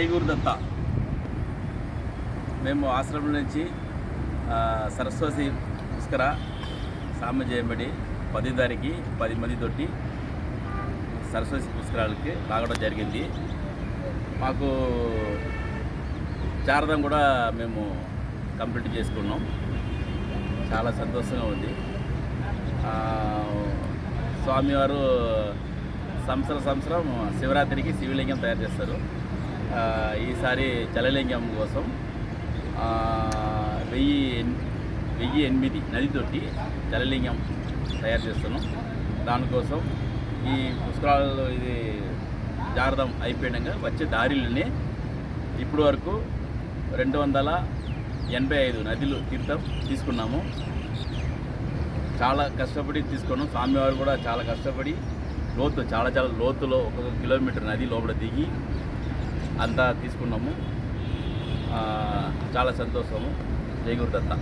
జయగూరు దత్త మేము ఆశ్రమం నుంచి సరస్వతి పుష్కర సామజేయబడి పది దానికి పది మంది తోటి సరస్వతి పుష్కరాలకి లాగడం జరిగింది. మాకు చారదం కూడా మేము కంప్లీట్ చేసుకున్నాం. చాలా సంతోషంగా ఉంది. స్వామివారు సంవత్సరం సంవత్సరం శివరాత్రికి శివలింగం తయారు చేస్తారు. ఈసారి జలలింగం కోసం వెయ్యి వెయ్యి ఎనిమిది నదితోటి జలలింగం తయారు చేస్తున్నాం. దానికోసం ఈ పుష్కరాలు ఇది జారదం అయిపోయాక వచ్చే దారిలోనే ఇప్పటి వరకు రెండు వందల ఎనభై ఐదు నదులు తీర్థం తీసుకున్నాము. చాలా కష్టపడి తీసుకున్నాం. స్వామివారు కూడా చాలా కష్టపడి లోతు చాలా చాలా లోతులో ఒక కిలోమీటర్ నది లోపల దిగి అంతా తీసుకున్నాము. చాలా సంతోషము. జై గురుదత్త.